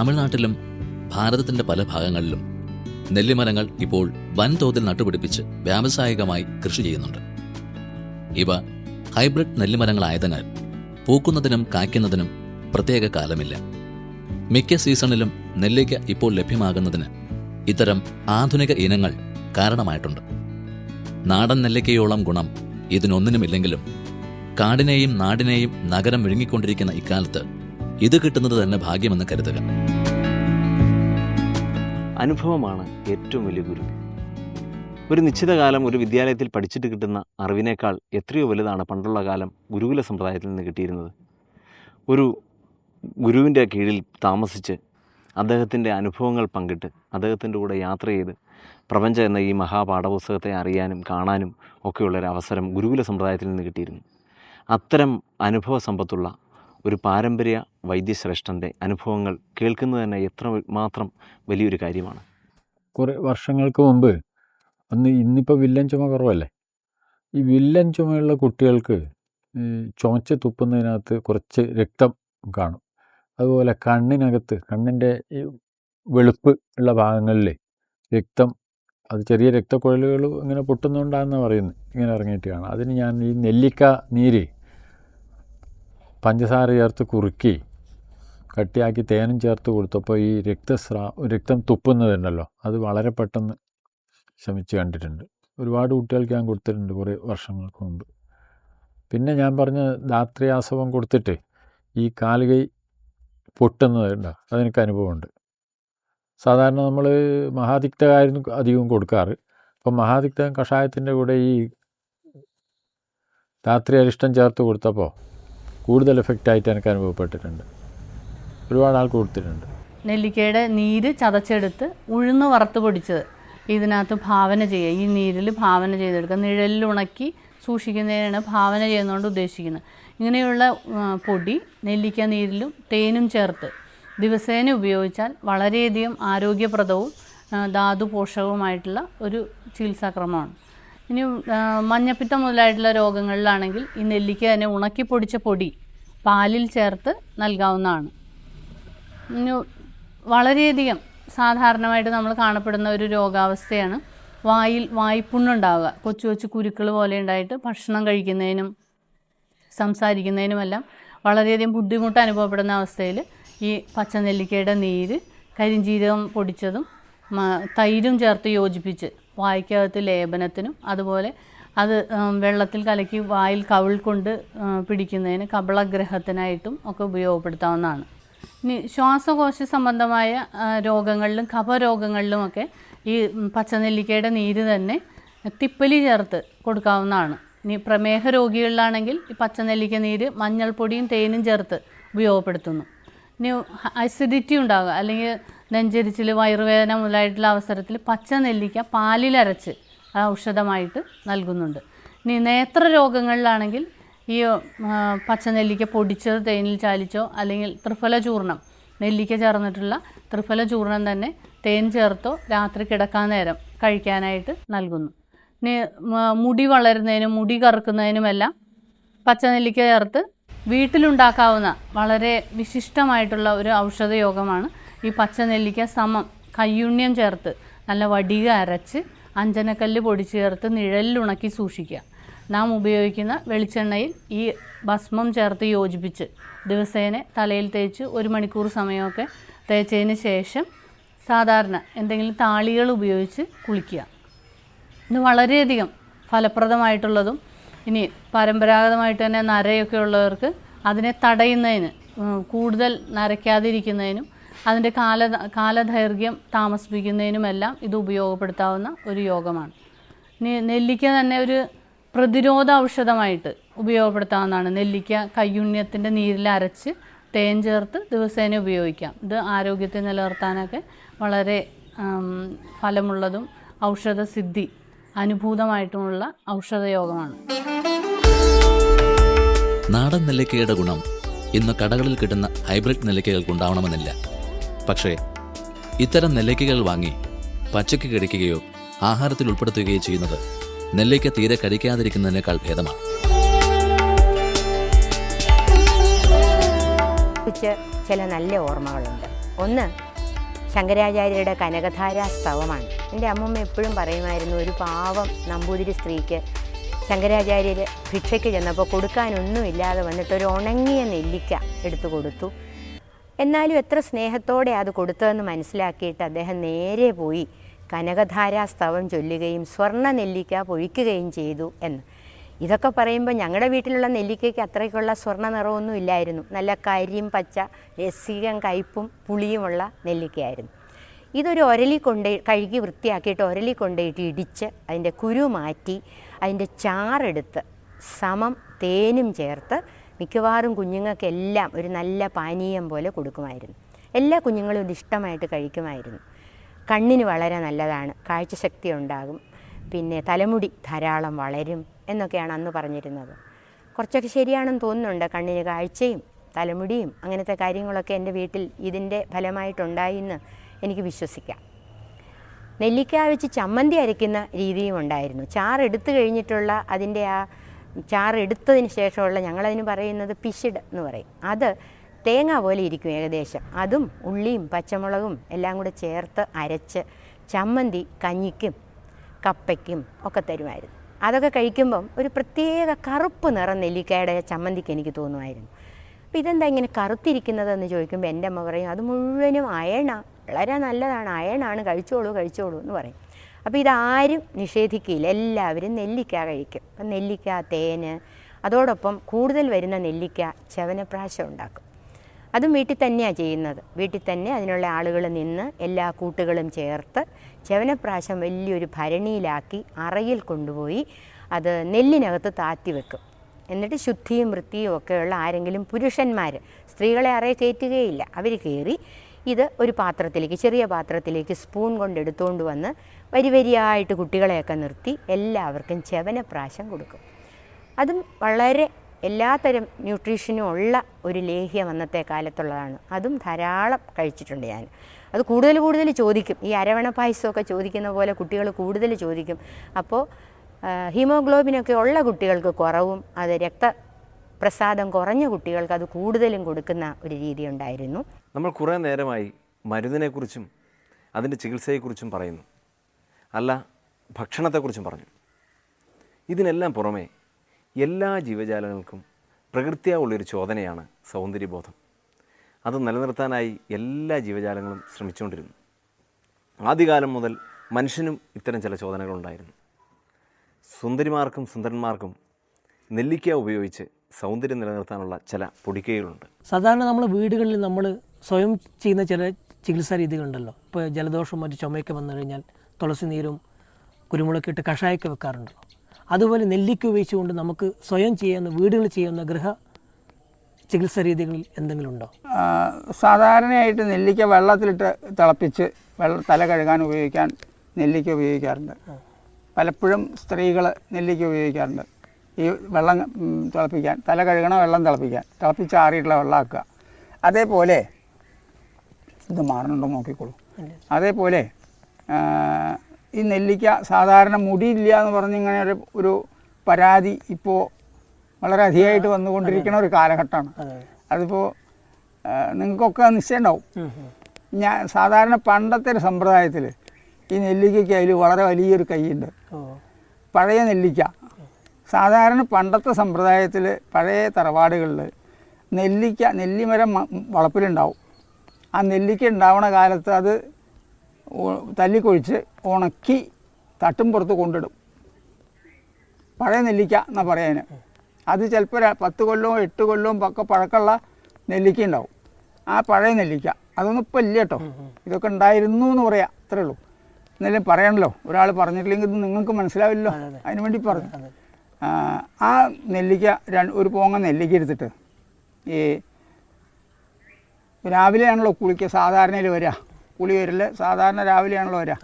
തമിഴ്നാട്ടിലും ഭാരതത്തിന്റെ പല ഭാഗങ്ങളിലും നെല്ലിമരങ്ങൾ ഇപ്പോൾ വൻതോതിൽ നട്ടുപിടിപ്പിച്ച് വ്യാവസായികമായി കൃഷി ചെയ്യുന്നുണ്ട്. ഇവ ഹൈബ്രിഡ് നെല്ലിമരങ്ങളായതിനാൽ പൂക്കുന്നതിനും കായ്ക്കുന്നതിനും പ്രത്യേക കാലമില്ല. മിക്ക സീസണിലും നെല്ലിക്ക ഇപ്പോൾ ലഭ്യമാകുന്നതിന് ഇത്തരം ആധുനിക ഇനങ്ങൾ കാരണമായിട്ടുണ്ട്. നാടൻ നെല്ലിക്കയോളം ഗുണം ഇതിനൊന്നിനുമില്ലെങ്കിലും കാടിനെയും നാടിനെയും നഗരം വിഴുങ്ങിക്കൊണ്ടിരിക്കുന്ന ഇക്കാലത്ത് ഇത് കിട്ടുന്നത് തന്നെ ഭാഗ്യമെന്ന് കരുതുക. അനുഭവമാണ് ഏറ്റവും വലിയ ഗുരു. ഒരു നിശ്ചിത കാലം ഒരു വിദ്യാലയത്തിൽ പഠിച്ചിട്ട് കിട്ടുന്ന അറിവിനേക്കാൾ എത്രയോ വലുതാണ് പണ്ടുള്ള കാലം ഗുരുകുല സമ്പ്രദായത്തിൽ നിന്ന് കിട്ടിയിരുന്നത്. ഒരു ഗുരുവിന്റെ കീഴിൽ താമസിച്ച് അദ്ദേഹത്തിന്റെ അനുഭവങ്ങൾ പങ്കിട്ട് അദ്ദേഹത്തിന്റെ കൂടെ യാത്ര ചെയ്ത് പ്രപഞ്ചം എന്ന ഈ മഹാപാഠപുസ്തകത്തെ അറിയാനും കാണാനും ഒക്കെയുള്ളൊരു അവസരം ഗുരുകുല സമ്പ്രദായത്തിൽ നിന്ന് കിട്ടിയിരുന്നു. അത്തരം അനുഭവ സമ്പത്തുള്ള ഒരു പാരമ്പര്യ വൈദ്യശ്രേഷ്ഠന്റെ അനുഭവങ്ങൾ കേൾക്കുന്നത് തന്നെ എത്ര മാത്രം വലിയൊരു കാര്യമാണ്. കുറേ വർഷങ്ങൾക്ക് മുമ്പ് അന്ന് ഇന്നിപ്പോൾ വില്ലൻ ചുമ കുറവല്ലേ? ഈ വില്ലൻ ചുമയുള്ള കുട്ടികൾക്ക് ചുമച്ച് തുപ്പുന്നതിനകത്ത് കുറച്ച് രക്തം കാണും. അതുപോലെ കണ്ണിനകത്ത് കണ്ണിന്റെ ഈ വെളുപ്പ് ഉള്ള ഭാഗങ്ങളിൽ രക്തം അത് ചെറിയ രക്തക്കുഴലുകൾ ഇങ്ങനെ പൊട്ടുന്നുണ്ടാന്ന് പറയുന്നത് ഇങ്ങനെ ഇറങ്ങിയിട്ട് കാണാം. അതിന് ഞാൻ ഈ നെല്ലിക്ക നീര് പഞ്ചസാര ചേർത്ത് കുറുക്കി കട്ടിയാക്കി തേനും ചേർത്ത് കൊടുത്തപ്പോൾ ഈ രക്തസ്രാ രക്തം തുപ്പുന്നതുണ്ടല്ലോ അത് വളരെ പെട്ടെന്ന് ശ്രമിച്ച് കണ്ടിട്ടുണ്ട്. ഒരുപാട് കുട്ടികൾക്ക് ഞാൻ കൊടുത്തിട്ടുണ്ട് കുറേ വർഷങ്ങൾക്ക് മുമ്പ്. പിന്നെ ഞാൻ പറഞ്ഞ ധാത്രിയാസവം കൊടുത്തിട്ട് ഈ കാലുകൈ പൊട്ടുന്നതുണ്ട് അതെനിക്ക് അനുഭവമുണ്ട്. സാധാരണ നമ്മൾ മഹാതിക്തമായിരുന്നു അധികവും കൊടുക്കാറ്. അപ്പം മഹാതിക്തം കഷായത്തിന്റെ കൂടെ ഈ രാത്രി അരിഷ്ടം ചേർത്ത് കൊടുത്തപ്പോൾ കൂടുതൽ എഫക്റ്റായിട്ട് എനിക്ക് അനുഭവപ്പെട്ടിട്ടുണ്ട്. ഒരുപാട് ആൾക്ക് കൊടുത്തിട്ടുണ്ട്. നെല്ലിക്കയുടെ നീര് ചതച്ചെടുത്ത് ഉഴുന്ന് വറുത്ത് പൊടിച്ചത്. ഇതിനകത്ത് ഭാവന ചെയ്യുക. ഈ നീരിൽ ഭാവന ചെയ്തെടുക്കുക. നിഴലിൽ ഉണക്കി സൂക്ഷിക്കുന്നതിനാണ് ഭാവന ചെയ്യുന്നതുകൊണ്ട് ഉദ്ദേശിക്കുന്നത്. ഇങ്ങനെയുള്ള പൊടി നെല്ലിക്ക നീരിലും തേനും ചേർത്ത് ദിവസേന ഉപയോഗിച്ചാൽ വളരെയധികം ആരോഗ്യപ്രദവും ധാതു പോഷകവുമായിട്ടുള്ള ഒരു ചികിത്സാക്രമമാണ്. ഇനി മഞ്ഞപ്പിത്തം മുതലായിട്ടുള്ള രോഗങ്ങളിലാണെങ്കിൽ ഈ നെല്ലിക്ക തന്നെ ഉണക്കി പൊടിച്ച പൊടി പാലിൽ ചേർത്ത് നൽകാവുന്നതാണ്. ഇനി വളരെയധികം സാധാരണമായിട്ട് നമ്മൾ കാണപ്പെടുന്ന ഒരു രോഗാവസ്ഥയാണ് വായിൽ വായ്പുണ്ണുണ്ടാവുക. കൊച്ചു കൊച്ചു കുരുക്കൾ പോലെ ഉണ്ടായിട്ട് ഭക്ഷണം കഴിക്കുന്നതിനും സംസാരിക്കുന്നതിനുമെല്ലാം വളരെയധികം ബുദ്ധിമുട്ട് അനുഭവപ്പെടുന്ന അവസ്ഥയിൽ ഈ പച്ചനെല്ലിക്കയുടെ നീര് കരിഞ്ജീരകം പൊടിച്ചതും തൈരും ചേർത്ത് യോജിപ്പിച്ച് വായ്ക്കകത്ത് ലേപനത്തിനും അതുപോലെ അത് വെള്ളത്തിൽ കലക്കി വായിൽ കവിൾ കൊണ്ട് പിടിക്കുന്നതിന് കപളഗ്രഹത്തിനായിട്ടും ഒക്കെ ഉപയോഗപ്പെടുത്താവുന്നതാണ്. ഇനി ശ്വാസകോശ സംബന്ധമായ രോഗങ്ങളിലും രോഗങ്ങളിലും കഫരോഗങ്ങളിലുമൊക്കെ ഈ പച്ചനെല്ലിക്കയുടെ നീര് തന്നെ തിപ്പലി ചേർത്ത് കൊടുക്കാവുന്നതാണ്. ഇനി പ്രമേഹ രോഗികളിലാണെങ്കിൽ ഈ പച്ചനെല്ലിക്ക നീര് മഞ്ഞൾപ്പൊടിയും തേനും ചേർത്ത് ഉപയോഗപ്പെടുത്തുന്നു. ഇനി അസിഡിറ്റി ഉണ്ടാകുക അല്ലെങ്കിൽ നെഞ്ചരിച്ചിൽ വയറുവേദന മുതലായിട്ടുള്ള അവസരത്തിൽ പച്ച നെല്ലിക്ക പാലിലരച്ച് ഔഷധമായിട്ട് നൽകുന്നുണ്ട്. ഇനി നേത്ര രോഗങ്ങളിലാണെങ്കിൽ ഈ പച്ച നെല്ലിക്ക പൊടിച്ചത് തേനിൽ ചാലിച്ചോ അല്ലെങ്കിൽ ത്രിഫല ചൂർണം നെല്ലിക്ക ചേർന്നിട്ടുള്ള ത്രിഫല ചൂർണം തന്നെ തേൻ ചേർത്തോ രാത്രി കിടക്കാൻ നേരം കഴിക്കാനായിട്ട് നൽകുന്നു. ഇനി മുടി വളരുന്നതിനും മുടി കറുക്കുന്നതിനുമെല്ലാം പച്ചനെല്ലിക്ക ചേർത്ത് വീട്ടിലുണ്ടാക്കാവുന്ന വളരെ വിശിഷ്ടമായിട്ടുള്ള ഒരു ഔഷധയോഗമാണ് ഈ പച്ച നെല്ലിക്ക സമം കയ്യുണ്യം ചേർത്ത് നല്ല വടിക അരച്ച് അഞ്ചനക്കല്ല് പൊടിച്ച് ചേർത്ത് നിഴലിൽ ഉണക്കി സൂക്ഷിക്കുക. നാം ഉപയോഗിക്കുന്ന വെളിച്ചെണ്ണയിൽ ഈ ഭസ്മം ചേർത്ത് യോജിപ്പിച്ച് ദിവസേന തലയിൽ തേച്ച് ഒരു മണിക്കൂർ സമയമൊക്കെ തേച്ചതിന് ശേഷം സാധാരണ എന്തെങ്കിലും താളികൾ ഉപയോഗിച്ച് കുളിക്കുക. ഇത് വളരെയധികം ഫലപ്രദമായിട്ടുള്ളതും ഇനി പരമ്പരാഗതമായിട്ട് തന്നെ നരയൊക്കെ ഉള്ളവർക്ക് അതിനെ തടയുന്നതിന് കൂടുതൽ നരയ്ക്കാതിരിക്കുന്നതിനും അതിന്റെ കാല കാലദൈർഘ്യം താമസിപ്പിക്കുന്നതിനുമെല്ലാം ഇത് ഉപയോഗപ്പെടുത്താവുന്ന ഒരു യോഗമാണ്. നെല്ലിക്ക തന്നെ ഒരു പ്രതിരോധ ഔഷധമായിട്ട് ഉപയോഗപ്പെടുത്താവുന്നതാണ്. നെല്ലിക്ക കയ്യുണ്യത്തിന്റെ നീരിൽ അരച്ച് തേൻ ചേർത്ത് ദിവസേന ഉപയോഗിക്കാം. ഇത് ആരോഗ്യത്തെ നിലനിർത്താനൊക്കെ വളരെ ഫലമുള്ളതും ഫലമുള്ളതും ഔഷധസിദ്ധി അനുഭൂതമായിട്ടുമുള്ള ഔഷധയോഗമാണ്. നാടൻ നെല്ലിക്കയുടെ ഗുണം ഇന്ന് കടകളിൽ കിട്ടുന്ന ഹൈബ്രിഡ് നെല്ലിക്കകൾക്ക് ഉണ്ടാവണമെന്നില്ല പക്ഷേ ഇത്തരം നെല്ലിക്കകൾ വാങ്ങി പച്ചയ്ക്ക് കഴിക്കുകയോ ആഹാരത്തിൽ ഉൾപ്പെടുത്തുകയോ ചെയ്യുന്നത് നെല്ലിക്ക തീരെ കഴിക്കാതിരിക്കുന്നതിനേക്കാൾ ഭേദമാണ്. ചില നല്ല ഓർമ്മകളുണ്ട്. ഒന്ന് ശങ്കരാചാര്യരുടെ കനകധാരാ സ്തവമാണ്. എന്റെ അമ്മമ്മ എപ്പോഴും പറയുമായിരുന്നു ഒരു പാവം നമ്പൂതിരി സ്ത്രീക്ക് ശങ്കരാചാര്യർ ഭിക്ഷയ്ക്ക് ചെന്നപ്പോൾ കൊടുക്കാനൊന്നുമില്ലാതെ വന്നിട്ട് ഒരു ഉണങ്ങിയ നെല്ലിക്ക എടുത്തു കൊടുത്തു. എന്നാലും എത്ര സ്നേഹത്തോടെ അത് കൊടുത്തതെന്ന് മനസ്സിലാക്കിയിട്ട് അദ്ദേഹം നേരെ പോയി കനകധാരാ സ്തവം ചൊല്ലുകയും സ്വർണ നെല്ലിക്ക പൊഴിക്കുകയും ചെയ്തു എന്ന്. ഇതൊക്കെ പറയുമ്പോൾ ഞങ്ങളുടെ വീട്ടിലുള്ള നെല്ലിക്കയ്ക്ക് അത്രയ്ക്കുള്ള സ്വർണ നിറമൊന്നും ഇല്ലായിരുന്നു. നല്ല കരിയും പച്ച രസികം കയ്പും പുളിയുമുള്ള നെല്ലിക്കയായിരുന്നു. ഇതൊരു ഒരലി കൊണ്ട് കഴുകി വൃത്തിയാക്കിയിട്ട് ഒരലി കൊണ്ടുപോയിട്ട് ഇടിച്ച് അതിന്റെ കുരു മാറ്റി അതിന്റെ ചാറെടുത്ത് സമം തേനും ചേർത്ത് മിക്കവാറും കുഞ്ഞുങ്ങൾക്കെല്ലാം ഒരു നല്ല പാനീയം പോലെ കൊടുക്കുമായിരുന്നു. എല്ലാ കുഞ്ഞുങ്ങളും ഇത് ഇഷ്ടമായിട്ട് കഴിക്കുമായിരുന്നു. കണ്ണിന് വളരെ നല്ലതാണ്. കാഴ്ചശക്തി ഉണ്ടാകും. പിന്നെ തലമുടി ധാരാളം വളരും എന്നൊക്കെയാണ് അന്ന് പറഞ്ഞിരുന്നത്. കുറച്ചൊക്കെ ശരിയാണെന്ന് തോന്നുന്നുണ്ട്. കണ്ണിന് കാഴ്ചയും തലമുടിയും അങ്ങനത്തെ കാര്യങ്ങളൊക്കെ എന്റെ വീട്ടിൽ ഇതിന്റെ ഫലമായിട്ടുണ്ടായി എന്ന് എനിക്ക് വിശ്വസിക്കാം. നെല്ലിക്ക വെച്ച് ചമ്മന്തി അരയ്ക്കുന്ന രീതിയും ഉണ്ടായിരുന്നു. ചാറെടുത്തു കഴിഞ്ഞിട്ടുള്ള അതിന്റെ ആ ചാറെടുത്തതിന് ശേഷമുള്ള ഞങ്ങളതിന് പറയുന്നത് പിശിട് എന്ന് പറയും. അത് തേങ്ങ പോലെ ഇരിക്കും ഏകദേശം. അതും ഉള്ളിയും പച്ചമുളകും എല്ലാം കൂടെ ചേർത്ത് അരച്ച് ചമ്മന്തി കഞ്ഞിക്കും കപ്പയ്ക്കും ഒക്കെ തരുമായിരുന്നു. അതൊക്കെ കഴിക്കുമ്പം ഒരു പ്രത്യേക കറുപ്പ് നിറം നെല്ലിക്കയുടെ ചമ്മന്തിക്ക് എനിക്ക് തോന്നുമായിരുന്നു. അപ്പോൾ ഇതെന്താ ഇങ്ങനെ കറുത്തിരിക്കുന്നതെന്ന് ചോദിക്കുമ്പോൾ എന്റെ അമ്മ പറയും അത് മുഴുവനും അയണ വളരെ നല്ലതാണ് അയണാണ് കഴിച്ചോളൂ കഴിച്ചോളൂ എന്ന് പറയും. അപ്പോൾ ഇതാരും നിഷേധിക്കില്ല എല്ലാവരും നെല്ലിക്ക കഴിക്കും. അപ്പം നെല്ലിക്ക തേന് അതോടൊപ്പം കൂടുതൽ വരുന്ന നെല്ലിക്ക ചവനപ്രാശം ഉണ്ടാക്കും. അതും വീട്ടിൽ തന്നെയാണ് ചെയ്യുന്നത്. വീട്ടിൽ തന്നെ അതിനുള്ള ആളുകൾ നിന്ന് എല്ലാ കൂട്ടുകളും ചേർത്ത് ചവനപ്രാശം വലിയൊരു ഭരണിയിലാക്കി അറയിൽ കൊണ്ടുപോയി അത് നെല്ലിനകത്ത് താത്തി വെക്കും. എന്നിട്ട് ശുദ്ധിയും വൃത്തിയും ഒക്കെയുള്ള ആരെങ്കിലും പുരുഷന്മാർ സ്ത്രീകളെ അറയെ കയറ്റുകയില്ല. അവർ കയറി ഇത് ഒരു പാത്രത്തിലേക്ക് ചെറിയ പാത്രത്തിലേക്ക് സ്പൂൺ കൊണ്ട് എടുത്തുകൊണ്ട് വന്ന് വരി വരിയായിട്ട് കുട്ടികളെയൊക്കെ നിർത്തി എല്ലാവർക്കും ചവനപ്രാശം കൊടുക്കും. അതും വളരെ എല്ലാത്തരം ന്യൂട്രീഷനും ഉള്ള ഒരു ലേഹ്യം അന്നത്തെ കാലത്തുള്ളതാണ്. അതും ധാരാളം കഴിച്ചിട്ടുണ്ട് ഞാൻ. അത് കൂടുതൽ കൂടുതൽ ചോദിക്കും. ഈ അരവണ പായസമൊക്കെ ചോദിക്കുന്ന പോലെ കുട്ടികൾ കൂടുതൽ ചോദിക്കും. അപ്പോൾ ഹീമോഗ്ലോബിനൊക്കെ ഉള്ള കുട്ടികൾക്ക് കുറവും അത് രക്തപ്രസാദം കുറഞ്ഞ കുട്ടികൾക്ക് അത് കൂടുതലും കൊടുക്കുന്ന ഒരു രീതി ഉണ്ടായിരുന്നു. നമ്മൾ കുറേ നേരമായി മരുന്നിനെക്കുറിച്ചും അതിന്റെ ചികിത്സയെക്കുറിച്ചും പറയുന്നു. അല്ല ഭക്ഷണത്തെക്കുറിച്ചും പറഞ്ഞു. ഇതിനെല്ലാം പുറമേ എല്ലാ ജീവജാലങ്ങൾക്കും പ്രകൃതിയാവുള്ളൊരു ചോദനയാണ് സൗന്ദര്യബോധം. അത് നിലനിർത്താനായി എല്ലാ ജീവജാലങ്ങളും ശ്രമിച്ചുകൊണ്ടിരുന്നു. ആദ്യകാലം മുതൽ മനുഷ്യനും ഇത്തരം ചില ചോദനകളുണ്ടായിരുന്നു. സുന്ദരിമാർക്കും സുന്ദരന്മാർക്കും നെല്ലിക്ക ഉപയോഗിച്ച് സൗന്ദര്യം നിലനിർത്താനുള്ള ചില പൊടിക്കൈകളുണ്ട്. സാധാരണ നമ്മൾ വീടുകളിൽ നമ്മൾ സ്വയം ചെയ്യുന്ന ചില ചികിത്സാ രീതികളുണ്ടല്ലോ. ഇപ്പോൾ ജലദോഷം മറ്റു ചുമയൊക്കെ വന്നു കഴിഞ്ഞാൽ തുളസി നീരും കുരുമുളക് ഇട്ട് കഷായമൊക്കെ വെക്കാറുണ്ടല്ലോ. അതുപോലെ നെല്ലിക്ക ഉപയോഗിച്ചുകൊണ്ട് നമുക്ക് സ്വയം ചെയ്യുന്ന വീടുകളിൽ ചെയ്യുന്ന ഗൃഹ ചികിത്സാ രീതികളിൽ എന്തെങ്കിലും ഉണ്ടോ? സാധാരണയായിട്ട് നെല്ലിക്ക വെള്ളത്തിലിട്ട് തിളപ്പിച്ച് വെള്ള തല കഴുകാൻ ഉപയോഗിക്കാൻ നെല്ലിക്ക ഉപയോഗിക്കാറുണ്ട്. പലപ്പോഴും സ്ത്രീകൾ നെല്ലിക്ക ഉപയോഗിക്കാറുണ്ട്. ഈ വെള്ളം തിളപ്പിക്കാൻ തല കഴുകണ വെള്ളം തിളപ്പിക്കാൻ തിളപ്പിച്ച് ആറിയിട്ടുള്ള വെള്ളമാക്കുക. അതേപോലെ ഇത് മാറണുണ്ടോ നോക്കിക്കോളൂ. അതേപോലെ ഈ നെല്ലിക്ക സാധാരണ മുടിയില്ല എന്ന് പറഞ്ഞിങ്ങനെ ഒരു ഒരു പരാതി ഇപ്പോൾ വളരെ അധികമായിട്ട് വന്നുകൊണ്ടിരിക്കുന്ന ഒരു കാലഘട്ടമാണ്. അതിപ്പോൾ നിങ്ങൾക്കൊക്കെ നിശ്ചയം ഉണ്ടാവും ഞാൻ സാധാരണ പണ്ടത്തെ ഒരു സമ്പ്രദായത്തിൽ ഈ നെല്ലിക്കയ്ക്ക് അതിൽ വളരെ വലിയൊരു കൈയുണ്ട്. പഴയ നെല്ലിക്ക. സാധാരണ പണ്ടത്തെ സമ്പ്രദായത്തിൽ പഴയ തറവാടുകളിൽ നെല്ലിക്ക നെല്ലിമരം വളപ്പിലുണ്ടാവും. ആ നെല്ലിക്ക ഉണ്ടാവണ കാലത്ത് അത് തല്ലിക്കൊഴിച്ച് ഉണക്കി തട്ടും പുറത്ത് കൊണ്ടിടും. പഴയ നെല്ലിക്ക എന്നാ പറയാന് അത് ചിലപ്പോൾ പത്ത് കൊല്ലവും എട്ട് കൊല്ലവും ഒക്കെ പഴക്കമുള്ള നെല്ലിക്ക ഉണ്ടാവും. ആ പഴയ നെല്ലിക്ക അതൊന്നും ഇപ്പം ഇല്ല കേട്ടോ. ഇതൊക്കെ ഉണ്ടായിരുന്നു എന്ന് പറയാം അത്രേ ഉള്ളൂ. എന്നാലും പറയണല്ലോ ഒരാൾ പറഞ്ഞിട്ടില്ലെങ്കിൽ ഇത് നിങ്ങൾക്ക് മനസ്സിലാവില്ലല്ലോ. അതിന് വേണ്ടി പറഞ്ഞു. ആ, നെല്ലിക്ക ഒരു പോങ്ങ നെല്ലിക്ക എടുത്തിട്ട് ഈ രാവിലെയാണല്ലോ കുളിക്കുക. സാധാരണയിൽ വരിക. കുളി വരില്ല. സാധാരണ രാവിലെയാണല്ലോ വരിക.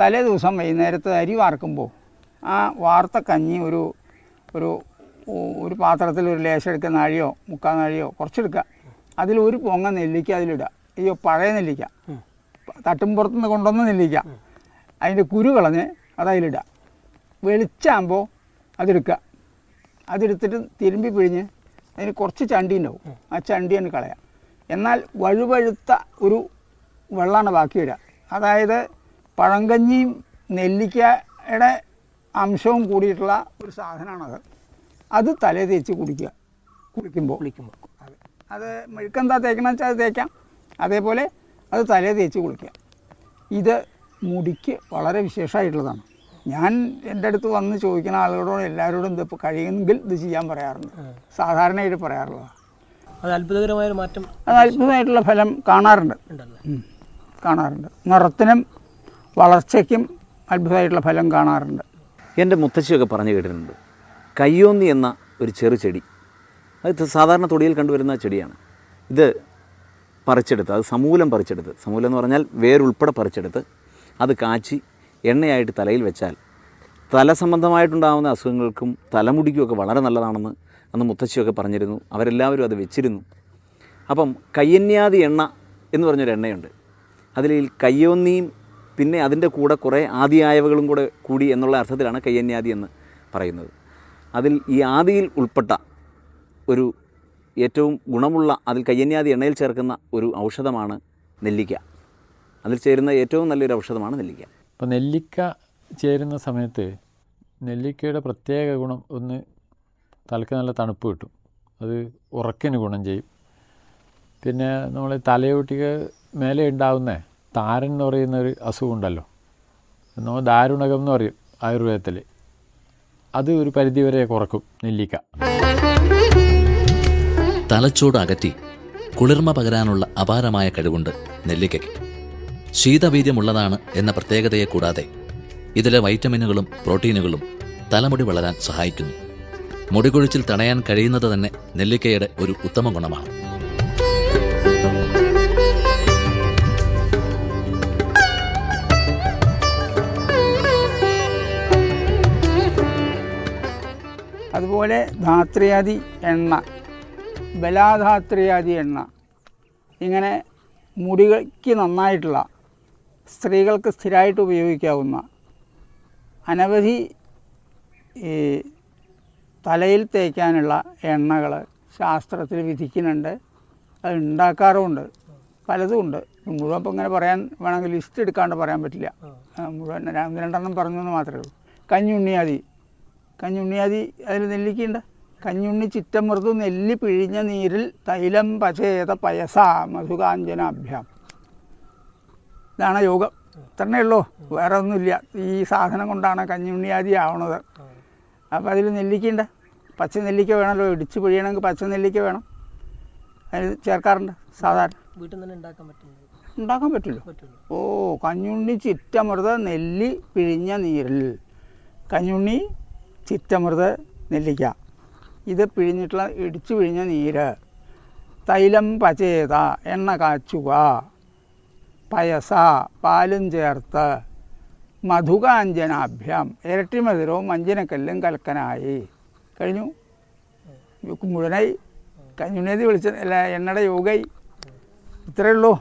തലേ ദിവസം വൈകുന്നേരത്ത് അരി വാർക്കുമ്പോൾ ആ വാർത്ത കഞ്ഞി ഒരു ഒരു ഒരു പാത്രത്തിൽ ഒരു ലേശം എടുക്കുക. നാഴിയോ മുക്കാൽ നാഴിയോ കുറച്ചെടുക്കുക. അതിൽ ഒരു പൊങ്ങ നെല്ലിക്ക അതിലിടുക. അയ്യോ പഴയ നെല്ലിക്ക. തട്ടുംപുറത്തുനിന്ന് കൊണ്ടുവന്ന നെല്ലിക്ക. അതിന്റെ കുരു കളഞ്ഞ് അത് അതിലിടുക. വെളിച്ചാകുമ്പോൾ അതെടുക്കുക. അതെടുത്തിട്ട് തിരുമ്പി പിഴിഞ്ഞ് അതിന് കുറച്ച് ചണ്ടി ഉണ്ടാവും. ആ ചണ്ടി തന്നെ കളയാം. എന്നാൽ വഴുവഴുത്ത ഒരു വെള്ളമാണ് ബാക്കി വരിക. അതായത് പഴങ്കഞ്ഞിയും നെല്ലിക്കയുടെ അംശവും കൂടിയിട്ടുള്ള ഒരു സാധനമാണത്. അത് തലേ തേച്ച് കുടിക്കുക. കുളിക്കുമ്പോൾ കുളിക്കുമ്പോൾ. അതെ. അത് മെഴുക്കെന്താ തേക്കണം വെച്ചാൽ അത് തേക്കാം. അതേപോലെ അത് തലേ തേച്ച് കുളിക്കുക. ഇത് മുടിക്ക് വളരെ വിശേഷമായിട്ടുള്ളതാണ്. ഞാൻ എന്റെ അടുത്ത് വന്ന് ചോദിക്കുന്ന ആളുകളോട് എല്ലാവരോടും ഇത് ഇപ്പോൾ കഴിയുമെങ്കിൽ ഇത് ചെയ്യാൻ പറയാറുണ്ട്. സാധാരണയായിട്ട് പറയാറുള്ളതാണ്. അത് അത്ഭുതകരമായൊരു മാറ്റം അത് അത്ഭുതമായിട്ടുള്ള ഫലം കാണാറുണ്ട്. കാണാറുണ്ട്. നിറത്തിനും വളർച്ചയ്ക്കും അത്ഭുതമായിട്ടുള്ള ഫലം കാണാറുണ്ട്. എന്റെ മുത്തശ്ശിയൊക്കെ പറഞ്ഞു കേട്ടിട്ടുണ്ട് കയ്യോന്നി എന്ന ഒരു ചെറു ചെടി. അത് സാധാരണ തൊടിയിൽ കണ്ടുവരുന്ന ചെടിയാണ്. ഇത് പറിച്ചെടുത്ത് അത് സമൂലം പറിച്ചെടുത്ത് സമൂലം എന്ന് പറഞ്ഞാൽ വേരുൾപ്പെടെ പറിച്ചെടുത്ത് അത് കാച്ചി എണ്ണയായിട്ട് തലയിൽ വെച്ചാൽ തല സംബന്ധമായിട്ടുണ്ടാകുന്ന അസുഖങ്ങൾക്കും തലമുടിക്കുമൊക്കെ വളരെ നല്ലതാണെന്ന് അന്ന് മുത്തശ്ശിയൊക്കെ പറഞ്ഞിരുന്നു. അവരെല്ലാവരും അത് വെച്ചിരുന്നു. അപ്പം കയ്യന്യാതി എണ്ണ എന്ന് പറഞ്ഞൊരു എണ്ണയുണ്ട്. അതിൽ കയ്യോന്നിയും പിന്നെ അതിന്റെ കൂടെ കുറേ ആദിയായവകളും കൂടെ കൂടി എന്നുള്ള അർത്ഥത്തിലാണ് കയ്യന്യാതി എന്ന് പറയുന്നത്. അതിൽ ഈ ആദിയിൽ ഉൾപ്പെട്ട ഒരു ഏറ്റവും ഗുണമുള്ള അതിൽ കയ്യന്യാതി എണ്ണയിൽ ചേർക്കുന്ന ഒരു ഔഷധമാണ് നെല്ലിക്ക. അതിൽ ചേരുന്ന ഏറ്റവും നല്ലൊരു ഔഷധമാണ് നെല്ലിക്ക. അപ്പോൾ നെല്ലിക്ക ചേരുന്ന സമയത്ത് നെല്ലിക്കയുടെ പ്രത്യേക ഗുണം ഒന്ന് തലക്ക് നല്ല തണുപ്പ് കിട്ടും. അത് ഉറക്കിന് ഗുണം ചെയ്യും. പിന്നെ നമ്മൾ തലയോട്ടിക്ക് മേലെ ഉണ്ടാകുന്ന താരൻ എന്ന് പറയുന്ന ഒരു അസുഖം ഉണ്ടല്ലോ നമ്മൾ ദാരുണകം എന്ന് പറയും ആയുർവേദത്തിൽ അത് ഒരു പരിധിവരെ കുറക്കും നെല്ലിക്ക. തലച്ചോട് അകറ്റി കുളിർമ പകരാനുള്ള അപാരമായ കഴിവുണ്ട് നെല്ലിക്കയ്ക്ക്. ശീതവീര്യമുള്ളതാണ് എന്ന പ്രത്യേകതയെ കൂടാതെ ഇതിലെ വൈറ്റമിനുകളും പ്രോട്ടീനുകളും തലമുടി വളരാൻ സഹായിക്കുന്നു. മുടികൊഴിച്ചിൽ തടയാൻ കഴിയുന്നത് തന്നെ നെല്ലിക്കയുടെ ഒരു ഉത്തമ ഗുണമാണ്. അതുപോലെ ധാത്രിയാദി എണ്ണ ബലാധാത്രിയാദി എണ്ണ. ഇങ്ങനെ മുടികൾക്ക് നന്നായിട്ടുള്ള സ്ത്രീകൾക്ക് സ്ഥിരമായിട്ട് ഉപയോഗിക്കാവുന്ന അനവധി തലയിൽ തേക്കാനുള്ള എണ്ണകൾ ശാസ്ത്രത്തിൽ വിധിക്കുന്നുണ്ട്. അത് ഉണ്ടാക്കാറുമുണ്ട്. പലതും ഉണ്ട്. മുഴുവൻ ഇപ്പം ഇങ്ങനെ പറയാൻ വേണമെങ്കിൽ ലിസ്റ്റ് എടുക്കാണ്ട് പറയാൻ പറ്റില്ല. മുഴുവൻ രണ്ട് രണ്ടെണ്ണം പറഞ്ഞു എന്ന് മാത്രമേ ഉള്ളൂ. കഞ്ഞുണ്ണിയാതി. കഞ്ഞുണ്ണിയാതി അതിൽ നെല്ലിക്കുണ്ട് കഞ്ഞുണ്ണി ചിറ്റമൃതു നെല്ലി പിഴിഞ്ഞ നീരിൽ തൈലം പചേത പയസ മധുകാഞ്ചനാഭ്യാം ഇതാണ് യോഗം. ഇത്രേ ഉള്ളൂ. വേറെ ഒന്നുമില്ല. ഈ സാധനം കൊണ്ടാണ് കഞ്ഞുണ്ണിയാതി ആവണത്. അപ്പോൾ അതിൽ നെല്ലിക്കയുണ്ട്. പച്ച നെല്ലിക്ക വേണമല്ലോ. ഇടിച്ച് പിഴിയണമെങ്കിൽ പച്ച നെല്ലിക്ക വേണം. അതിന് ചേർക്കാറുണ്ട്. സാധാരണ. വീട്ടിൽ നിന്ന് ഉണ്ടാക്കാൻ പറ്റുന്നത്? ഉണ്ടാക്കാൻ പറ്റില്ല. ഓ കഞ്ഞുണ്ണി ചിറ്റമൃത നെല്ലി പിഴിഞ്ഞ നീരിൽ. കഞ്ഞുണ്ണി ചിറ്റമൃത നെല്ലിക്ക. ഇത് പിഴിഞ്ഞിട്ടുള്ള ഇടിച്ചു പിഴിഞ്ഞ നീര്. തൈലം പചേത എണ്ണ കാച്ചുക. പയസ പാലും ചേർത്ത്. മധുകാഞ്ചനാഭ്യം ഇരട്ടി മധുരവും മഞ്ചനക്കല്ലും കലക്കനായി. കഴിഞ്ഞു. മുഴുവനായി. കഞ്ഞുണ്ണേതി വിളിച്ച അല്ല എണ്ണയുടെ യോഗായി. ഇത്രയേ ഉള്ളൂ.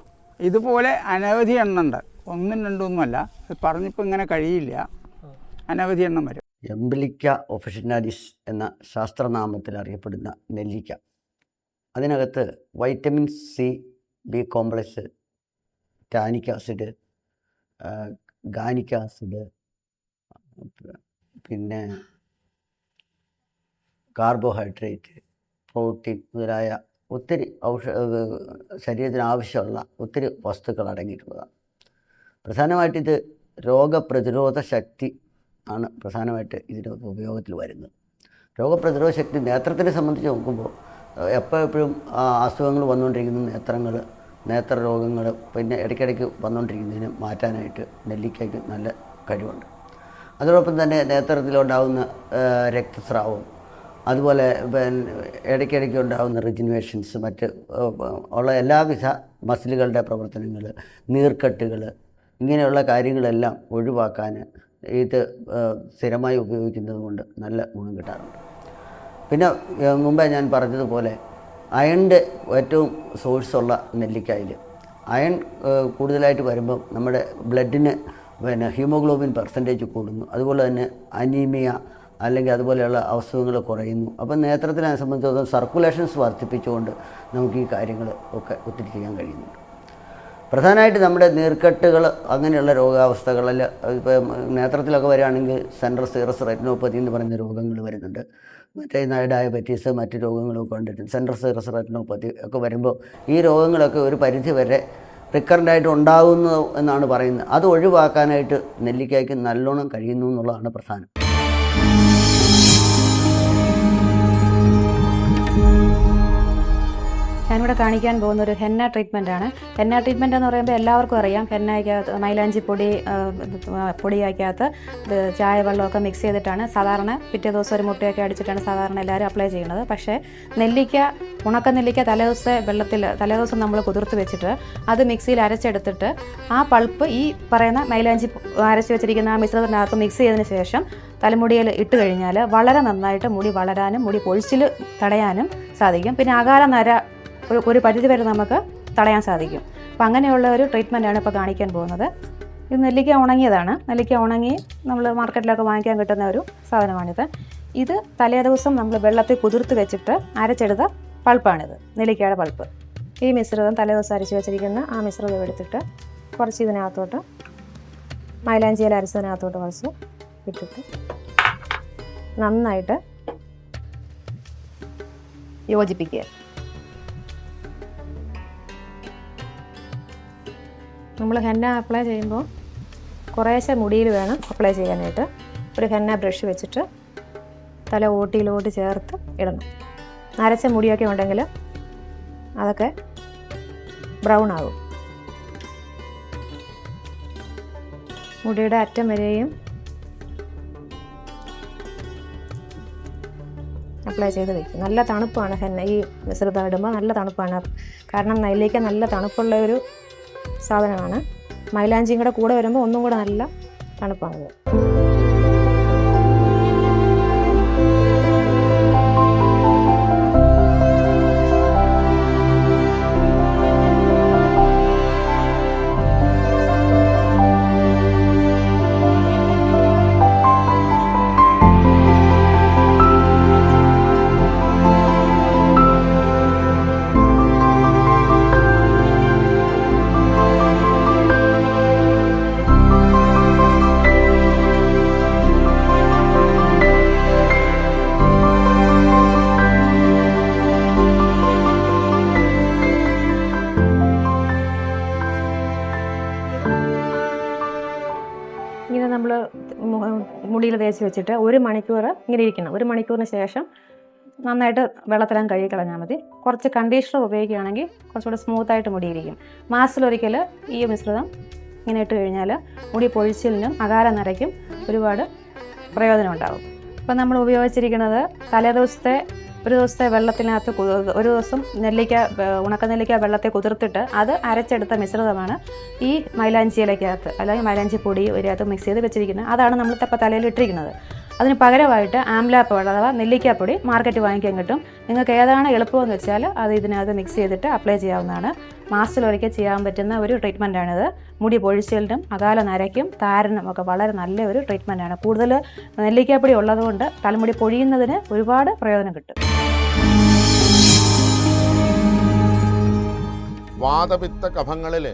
ഇതുപോലെ അനവധി എണ്ണ ഉണ്ട് ഒന്നും രണ്ടൊന്നുമല്ല പറഞ്ഞിപ്പോൾ ഇങ്ങനെ കഴിയില്ല. അനവധി എണ്ണം വരും. എംബിലിക്ക ഒഫിഷ്യനാലിസ് എന്ന ശാസ്ത്രനാമത്തിൽ അറിയപ്പെടുന്ന നെല്ലിക്ക. അതിനകത്ത് vitamin C B complex tannic acid gallic acid പിന്നെ കാർബോഹൈഡ്രേറ്റ് പ്രോട്ടീൻ മുതലായ ഒത്തിരി ഔഷ ശരീരത്തിന് ആവശ്യമുള്ള ഒത്തിരി വസ്തുക്കൾ അടങ്ങിയിട്ടുള്ളതാണ് ഇത് രോഗപ്രതിരോധ ശക്തി ആണ് പ്രധാനമായിട്ട് ഇതിന്റെ ഉപയോഗത്തിൽ വരുന്നത്. രോഗപ്രതിരോധ ശക്തി നേത്രത്തിനെ സംബന്ധിച്ച് നോക്കുമ്പോൾ എപ്പോൾ എപ്പോഴും അസുഖങ്ങൾ വന്നുകൊണ്ടിരിക്കുന്ന നേത്രങ്ങൾ നേത്ര രോഗങ്ങൾ പിന്നെ ഇടയ്ക്കിടയ്ക്ക് വന്നുകൊണ്ടിരിക്കുന്നതിന് മാറ്റാനായിട്ട് നെല്ലിക്കയ്ക്ക് നല്ല കഴിവുണ്ട്. അതോടൊപ്പം തന്നെ നേത്രത്തിലുണ്ടാകുന്ന രക്തസ്രാവം അതുപോലെ പിന്നെ ഇടയ്ക്കിടയ്ക്ക് ഉണ്ടാകുന്ന റിജിനുവേഷൻസ് മറ്റ് ഉള്ള എല്ലാവിധ മസിലുകളുടെ പ്രവർത്തനങ്ങൾ നീർക്കെട്ടുകൾ ഇങ്ങനെയുള്ള കാര്യങ്ങളെല്ലാം ഒഴിവാക്കാൻ ഇത് സ്ഥിരമായി ഉപയോഗിക്കുന്നത് കൊണ്ട് നല്ല ഗുണം കിട്ടാറുണ്ട്. പിന്നെ മുമ്പേ ഞാൻ പറഞ്ഞതുപോലെ അയണിന്റെ ഏറ്റവും സോഴ്സുള്ള നെല്ലിക്കായിൽ അയൺ കൂടുതലായിട്ട് വരുമ്പം നമ്മുടെ ബ്ലഡിന് പിന്നെ ഹീമോഗ്ലോബിൻ പെർസെന്റേജ് കൂടുന്നു. അതുപോലെ തന്നെ അനീമിയ അല്ലെങ്കിൽ അതുപോലെയുള്ള അസുഖങ്ങൾ കുറയുന്നു. അപ്പം നേത്രത്തിനെ സംബന്ധിച്ചിടത്തോളം സർക്കുലേഷൻസ് വർദ്ധിപ്പിച്ചുകൊണ്ട് നമുക്ക് ഈ കാര്യങ്ങൾ ഒക്കെ ഒത്തിരി ചെയ്യാൻ കഴിയുന്നുണ്ട്. പ്രധാനമായിട്ട് നമ്മുടെ നീർക്കെട്ടുകൾ അങ്ങനെയുള്ള രോഗാവസ്ഥകളിൽ ഇപ്പോൾ നേത്രത്തിലൊക്കെ വരികയാണെങ്കിൽ സെൻട്രൽ സീറസ് റെറ്റിനോപ്പതി എന്ന് പറയുന്ന രോഗങ്ങൾ വരുന്നുണ്ട്. മറ്റേ ഡയബറ്റീസ് മറ്റ് രോഗങ്ങളൊക്കെ കണ്ടിട്ടുണ്ട് സെൻട്രൽ സീറസ് റെറ്റിനോപ്പതി ഒക്കെ വരുമ്പോൾ ഈ രോഗങ്ങളൊക്കെ ഒരു പരിധി വരെ റിക്കറന്റ് ആയിട്ട് ഉണ്ടാകുന്നു എന്നാണ് പറയുന്നത്. അത് ഒഴിവാക്കാനായിട്ട് നെല്ലിക്കായ്ക്ക് നല്ലോണം കഴിയുന്നു എന്നുള്ളതാണ് പ്രധാനം. ഞാനിവിടെ കാണിക്കാൻ പോകുന്ന ഒരു ഹെന്ന ട്രീറ്റ്മെന്റ് ആണ്. ഹെന്ന ട്രീറ്റ്മെന്റ് എന്ന് പറയുമ്പോൾ എല്ലാവർക്കും അറിയാം. ഹെന്നയ്ക്കകത്ത് മൈലാഞ്ചി പൊടി പൊടിയാക്കകത്ത് ചായ വെള്ളമൊക്കെ മിക്സ് ചെയ്തിട്ടാണ്. സാധാരണ പിറ്റേ ദിവസം ഒരു മുട്ടയൊക്കെ അടിച്ചിട്ടാണ് സാധാരണ എല്ലാവരും അപ്ലൈ ചെയ്യുന്നത്. പക്ഷേ നെല്ലിക്ക ഉണക്ക നെല്ലിക്ക തലേദിവസത്തെ വെള്ളത്തിൽ തലേദിവസം നമ്മൾ കുതിർത്ത് വെച്ചിട്ട് അത് മിക്സിയിൽ അരച്ചെടുത്തിട്ട് ആ പൾപ്പ് ഈ പറയുന്ന മൈലാഞ്ചി അരച്ച് വെച്ചിരിക്കുന്ന ആ മിശ്രിതത്തിനകത്ത് മിക്സ് ചെയ്തതിന് ശേഷം തലമുടിയിൽ ഇട്ട് കഴിഞ്ഞാൽ വളരെ നന്നായിട്ട് മുടി വളരാനും മുടി പൊഴിച്ചിൽ തടയാനും സാധിക്കും. പിന്നെ അകാല നര ഒരു ഒരു പരിധി വരെ നമുക്ക് തടയാൻ സാധിക്കും. അപ്പം അങ്ങനെയുള്ള ഒരു ട്രീറ്റ്മെന്റാണ് ഇപ്പോൾ കാണിക്കാൻ പോകുന്നത്. ഇത് നെല്ലിക്ക ഉണങ്ങിയതാണ്. നെല്ലിക്ക ഉണങ്ങി നമ്മൾ മാർക്കറ്റിലൊക്കെ വാങ്ങിക്കാൻ കിട്ടുന്ന ഒരു സാധനമാണിത്. ഇത് തലേ ദിവസം നമ്മൾ വെള്ളത്തിൽ കുതിർത്ത് വെച്ചിട്ട് അരച്ചെടുത്ത പൾപ്പാണിത് നെല്ലിക്കയുടെ പൾപ്പ്. ഈ മിശ്രിതം തലേ ദിവസം അരച്ച് വെച്ചിരിക്കുന്ന ആ മിശ്രിതം എടുത്തിട്ട് കുറച്ച് ഇതിനകത്തോട്ട് മൈലാഞ്ചിയിൽ അരച്ചതിനകത്തോട്ട് കുറച്ച് ഇട്ടിട്ട് നന്നായിട്ട് യോജിപ്പിക്കുക. നമ്മൾ ഹെന്ന അപ്ലൈ ചെയ്യുമ്പോൾ കുറേശ്ശെ മുടിയിൽ വേണം അപ്ലൈ ചെയ്യാനായിട്ട്. ഒരു ഹെന്ന ബ്രഷ് വെച്ചിട്ട് തല ഓട്ടിയിലോട്ട് ചേർത്ത് ഇടണം. നരച്ച മുടിയൊക്കെ ഉണ്ടെങ്കിൽ അതൊക്കെ ബ്രൗൺ ആകും. മുടിയുടെ അറ്റം വരെയും അപ്ലൈ ചെയ്ത് വയ്ക്കും നല്ല തണുപ്പാണ് ഹെന്ന ഈ മിശ്രിതം ഇടുമ്പോൾ നല്ല തണുപ്പാണ്. കാരണം നെല്ലിക്ക നല്ല തണുപ്പുള്ള ഒരു സാധനമാണ്. മൈലാഞ്ചിയും കൂടെ കൂടെ വരുമ്പോൾ ഒന്നും കൂടെ നല്ല തണുപ്പാണിത് തേച്ച് വെച്ചിട്ട് ഒരു മണിക്കൂർ ഇങ്ങനെ ഇരിക്കണം. ഒരു മണിക്കൂറിന് ശേഷം നന്നായിട്ട് വെള്ളത്തിലാൻ കഴുകി കളഞ്ഞാൽ മതി. കുറച്ച് കണ്ടീഷണർ ഉപയോഗിക്കുകയാണെങ്കിൽ കുറച്ചുകൂടെ സ്മൂത്തായിട്ട് മുടിയിരിക്കും മാസത്തിലൊരിക്കൽ ഈ മിശ്രിതം ഇങ്ങനെ ഇട്ട് കഴിഞ്ഞാൽ മുടി പൊഴിച്ചിലിനും അകാല നരയ്ക്കും ഒരുപാട് പ്രയോജനം ഉണ്ടാകും. ഇപ്പം നമ്മൾ ഉപയോഗിച്ചിരിക്കുന്നത് തലേദിവസത്തെ ഒരു ദിവസത്തെ വെള്ളത്തിനകത്ത് ഒരു ദിവസം നെല്ലിക്ക ഉണക്ക നെല്ലിക്ക വെള്ളത്തെ കുതിർത്തിട്ട് അത് അരച്ചെടുത്ത മിശ്രിതമാണ് ഈ മൈലാഞ്ചി ഇലയ്ക്കകത്ത് അല്ലെങ്കിൽ മൈലാഞ്ചി പൊടി ഒരകത്ത് മിക്സ് ചെയ്ത് വെച്ചിരിക്കുന്നത്. അതാണ് നമ്മൾ തപ്പം തലയിൽ ഇട്ടിരിക്കുന്നത്. അതിന് പകരമായിട്ട് ആംലാപ്പ് അഥവാ നെല്ലിക്കാപ്പൊടി മാർക്കറ്റ് വാങ്ങിക്കാൻ കിട്ടും. നിങ്ങൾക്ക് ഏതാണ് എളുപ്പമെന്ന് വെച്ചാൽ അത് ഇതിനകത്ത് മിക്സ് ചെയ്തിട്ട് അപ്ലൈ ചെയ്യാവുന്നതാണ്. മാസത്തിലൊരിക്കൽ ചെയ്യാൻ പറ്റുന്ന ഒരു ട്രീറ്റ്മെന്റാണിത് മുടി പൊഴിച്ചിലിനും അകാല നരയ്ക്കും താരനും ഒക്കെ വളരെ നല്ല ഒരു ട്രീറ്റ്മെന്റാണ് കൂടുതൽ നെല്ലിക്കാപ്പൊടി ഉള്ളതുകൊണ്ട് തലമുടി പൊഴിയുന്നതിന് ഒരുപാട് പ്രയോജനം കിട്ടും. വാതപിത്ത കഫങ്ങളിൽ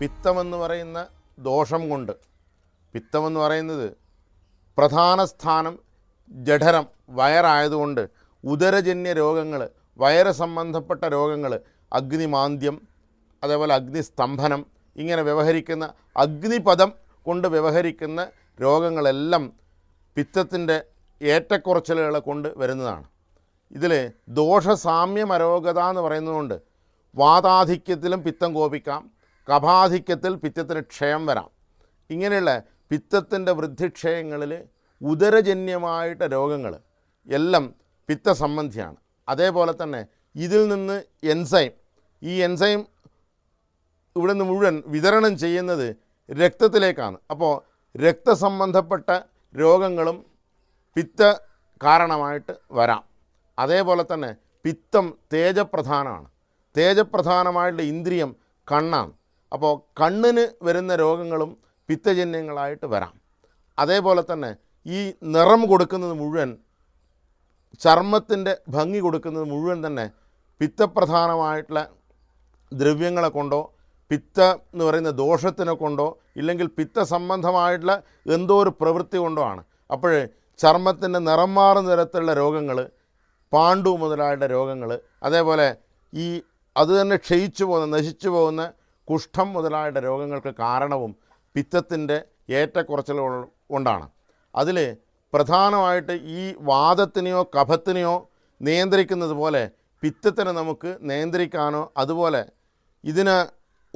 പിത്തമെന്ന് പറയുന്ന ദോഷം കൊണ്ട് പിത്തമെന്ന് പറയുന്നത് പ്രധാന സ്ഥാനം ജഠരം വയറായതുകൊണ്ട് ഉദരജന്യ രോഗങ്ങൾ വയറ് സംബന്ധപ്പെട്ട രോഗങ്ങൾ അഗ്നിമാന്ദ്യം അതേപോലെ അഗ്നിസ്തംഭനം ഇങ്ങനെ വ്യവഹരിക്കുന്ന അഗ്നിപദം കൊണ്ട് വ്യവഹരിക്കുന്ന രോഗങ്ങളെല്ലാം പിത്തത്തിന്റെ ഏറ്റക്കുറച്ചിലുകളെ കൊണ്ട് വരുന്നതാണ്. ഇതിൽ ദോഷസാമ്യമരോഗത എന്ന് പറയുന്നതുകൊണ്ട് വാതാധിക്യത്തിലും പിത്തം കോപിക്കാം കഭാധിക്യത്തിൽ പിത്തത്തിന് ക്ഷയം വരാം. ഇങ്ങനെയുള്ള പിത്തത്തിന്റെ വൃദ്ധിക്ഷയങ്ങളിൽ ഉദരജന്യമായിട്ട് രോഗങ്ങൾ എല്ലാം പിത്തസംബന്ധിയാണ്. അതേപോലെ തന്നെ ഇതിൽ നിന്ന് എൻസൈം ഈ എൻസൈം ഇവിടെ നിന്ന് മുഴുവൻ വിതരണം ചെയ്യുന്നത് രക്തത്തിലേക്കാണ്. അപ്പോൾ രക്തസംബന്ധപ്പെട്ട രോഗങ്ങളും പിത്ത കാരണമായിട്ട് വരാം. അതേപോലെ തന്നെ പിത്തം തേജപ്രധാനമാണ്. തേജപ്രധാനമായിട്ടുള്ള ഇന്ദ്രിയം കണ്ണാണ്. അപ്പോൾ കണ്ണിന് വരുന്ന രോഗങ്ങളും പിത്തജന്യങ്ങളായിട്ട് വരാം. അതേപോലെ തന്നെ ഈ നിറം കൊടുക്കുന്നത് മുഴുവൻ ചർമ്മത്തിന്റെ ഭംഗി കൊടുക്കുന്നത് മുഴുവൻ തന്നെ പിത്തപ്രധാനമായിട്ടുള്ള ദ്രവ്യങ്ങളെ കൊണ്ടോ പിത്ത എന്ന് പറയുന്ന ദോഷത്തിനെ കൊണ്ടോ ഇല്ലെങ്കിൽ പിത്ത സംബന്ധമായിട്ടുള്ള എന്തോ ഒരു പ്രവൃത്തി കൊണ്ടോ ആണ്. അപ്പോൾ ചർമ്മത്തിന്റെ നിറം മാറുന്ന തരത്തിലുള്ള രോഗങ്ങൾ പാണ്ഡു മുതലായുള്ള രോഗങ്ങൾ അതേപോലെ ഈ അത് തന്നെ ക്ഷയിച്ചു പോകുന്ന നശിച്ചു പോകുന്ന കുഷ്ഠം മുതലായിട്ടുള്ള രോഗങ്ങൾക്ക് കാരണവും പിത്തത്തിന്റെ ഏറ്റക്കുറച്ചിലുകൾ കൊണ്ടാണ്. അതിൽ പ്രധാനമായിട്ട് ഈ വാദത്തിനെയോ കഫത്തിനെയോ നിയന്ത്രിക്കുന്നത് പോലെ പിത്തത്തിനെ നമുക്ക് നിയന്ത്രിക്കാനോ അതുപോലെ ഇതിന്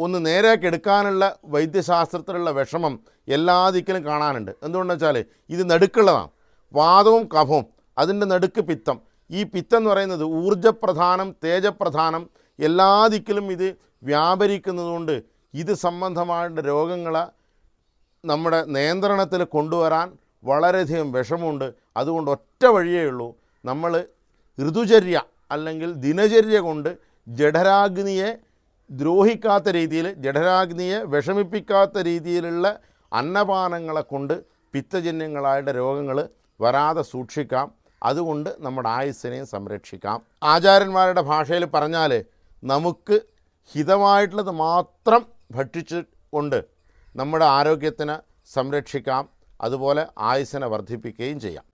ഒന്ന് നേരെയാക്കി എടുക്കാനുള്ള വൈദ്യശാസ്ത്രത്തിലുള്ള വിഷമം എല്ലാ ദിക്കിലും കാണാനുണ്ട്. എന്തുകൊണ്ടെന്ന് വെച്ചാൽ ഇത് നടുക്കുള്ളതാണ്. വാദവും കഫവും അതിന്റെ നടുക്ക് പിത്തം. ഈ പിത്തം എന്ന് പറയുന്നത് ഊർജപ്രധാനം തേജപ്രധാനം എല്ലാ ദിക്കിലും ഇത് വ്യാപരിക്കുന്നതുകൊണ്ട് ഇത് സംബന്ധമായിട്ട് രോഗങ്ങളെ നമ്മുടെ നിയന്ത്രണത്തിൽ കൊണ്ടുവരാൻ വളരെയധികം വിഷമമുണ്ട്. അതുകൊണ്ട് ഒറ്റ വഴിയേ ഉള്ളൂ. നമ്മൾ ഋതുചര്യ അല്ലെങ്കിൽ ദിനചര്യ കൊണ്ട് ജഠരാഗ്നിയെ ദ്രോഹിക്കാത്ത രീതിയിൽ ജഠരാഗ്നിയെ വിഷമിപ്പിക്കാത്ത രീതിയിലുള്ള അന്നപാനങ്ങളെ കൊണ്ട് പിത്തജന്യങ്ങളായിട്ട് രോഗങ്ങൾ വരാതെ സൂക്ഷിക്കാം. അതുകൊണ്ട് നമ്മുടെ ആയുസ്സിനെയും സംരക്ഷിക്കാം. ആചാര്യന്മാരുടെ ഭാഷയിൽ പറഞ്ഞാൽ നമുക്ക് ഹിതമായിട്ടുള്ളത് മാത്രം ഭക്ഷിച്ചു കൊണ്ട് നമ്മുടെ ആരോഗ്യത്തിന് സംരക്ഷിക്കാം അതുപോലെ ആയുസ്സിനെ വർദ്ധിപ്പിക്കുകയും ചെയ്യാം.